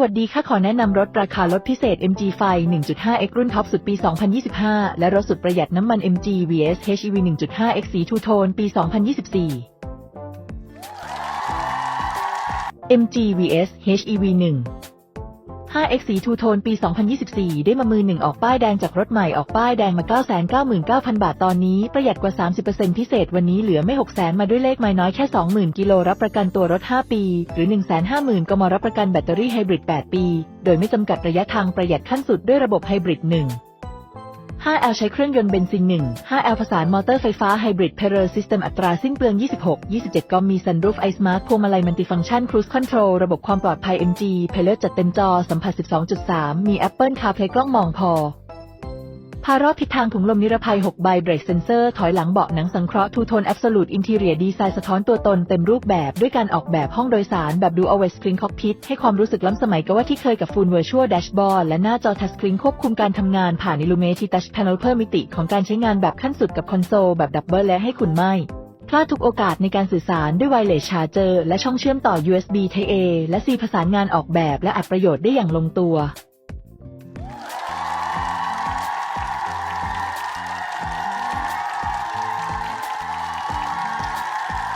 วัสดีค่ะขอแนะนำรถราคาลดพิเศษ MG ไฟ 1.5X รุ่นท็อปสุดปี 2025 และรถสุดประหยัดน้ำมัน MG VS HEV 1.5X สีทูโทนปี 2024 MG VS HEV 1 5X สีทูโทนปี 2024 ได้มามือหนึ่งออกป้ายแดงจากรถใหม่ออกป้ายแดงมา 999,000 บาทตอนนี้ ประหยัดกว่า 30%พิเศษวันนี้เหลือไม่ 600,000 มาด้วยเลขไม่น้อยแค่ 20,000 กิโลรับประกันตัวรถ 5 ปี หรือ 150,000 ก็มารับประกันแบตเตอรี่ไฮบริด 8 ปี โดยไม่จำกัดระยะทางประหยัดขั้นสุดด้วยระบบไฮบริด 1 5L ใช้เครื่องยนต์เบนซิน 1 5L ผสานมอเตอร์ไฟฟ้าไฮบริดเพเรอร์ซิสเต็มอัตราสิ้นเปลือง 26 27 ก็มีซันรูฟไอสมาร์ทพวงมาลัยมัลติฟังก์ชันครู i คอนโทรลระบบความปลอดภัย MG เพลเลอร์จัดเต็มจอสัมผัส 12.3 มี Apple CarPlay กล้องมองพอ พารอบทิศทางถุงลมนิรภัย 6 ใบเบรกเซนเซอร์ ถอยหลังเบาะหนังสังเคราะห์ทูโทนแอบสูตอินเทเรียดีไซน์สะท้อนตัวตนเต็มรูปแบบด้วยการออกแบบห้องโดยสารแบบดู always screen cockpit ให้ความรู้สึกล้ำสมัยกับว่าที่เคยกับ Full Virtual Dashboard และหน้าจอ Touch Screen ควบคุมการทำงานผ่าน Illuminati Touch Panel เพิ่มมิติของการใช้งานแบบขั้นสุดกับคอนโซลแบบดับเบิลและให้คุณไม่พลาดทุกโอกาสในการสื่อสารด้วย Wireless Charger และช่องเชื่อมต่อ USB Type A และ C ผสานงานออกแบบและอัดประโยชน์ได้อย่างลงตัว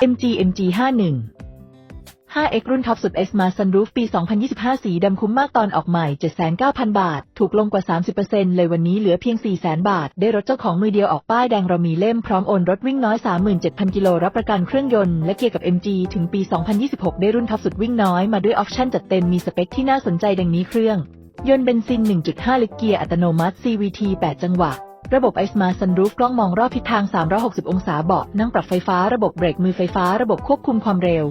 MG MG 51 5X รุ่นท็อปสุด S มา Sunroof ปี 2025 สีดำคุ้มมากตอนออกใหม่ 79,000 บาท ถูกลงกว่า 30%เลยวันนี้เหลือเพียง 400,000 บาท ได้รถเจ้าของมือเดียวออกป้ายแดงเรามีเล่มพร้อมโอนรถวิ่งน้อย 37,000 กิโลรับประกันเครื่องยนต์และเกียร์กับ MG ถึงปี 2026 ได้รุ่นท็อปสุดวิ่งน้อยมาด้วยออปชั่นจัดเต็มมีสเปคที่น่าสนใจดังนี้เครื่อง ยนต์เบนซิน 1.5 ลิตรเกียร์อัตโนมัติ CVT 8 จังหวะ ระบบไอสมาซันรูฟกล้องมองรอบทิศทาง 360 องศาเบาะนั่งปรับไฟฟ้าระบบเบรกมือไฟฟ้าระบบควบคุมความเร็ว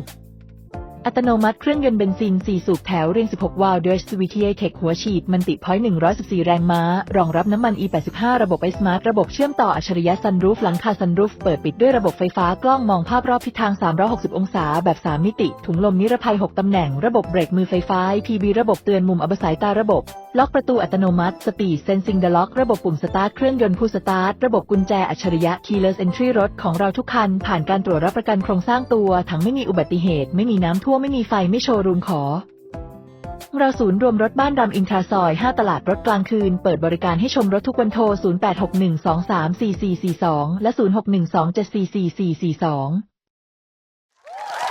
อัตโนมัติเครื่องยนต์เบนซิน 4 สูบแถวเรียง 16 วาล์วด้วย CVT-i Tech หัวฉีดมันติพอยต์114 แรงม้า รองรับน้ำมัน E85 ระบบไอสมาร์ทระบบเชื่อมต่ออัจฉริยะซันรูฟหลังคาซันรูฟเปิดปิดด้วยระบบไฟฟ้ากล้องมองภาพรอบทิศทาง 360 องศา แบบ 3 มิติ ถุงลมนิรภัย 6 ตำแหน่ง ระบบเบรกมือไฟฟ้า PB ระบบเตือนมุมอับสายตาระบบล็อกประตูอัตโนมัติ Speed Sensing the Lock ระบบปุ่มสตาร์ทเครื่องยนต์ผู้สตาร์ทระบบกุญแจอัจฉริยะ Keyless Entry รถของเราทุกคัน ผ่านการตรวจรับประกันโครงสร้างตัวทั้งไม่มีอุบัติเหตุ ไม่มีน้ำท่วมไม่มีไฟไม่โชว์รูมขอ เราศูนย์รวมรถบ้านราอินทราซอย 5 ตลาดรถกลางคืน เปิดบริการให้ชมรถทุกวันโทร 0861234442 และ 0612744442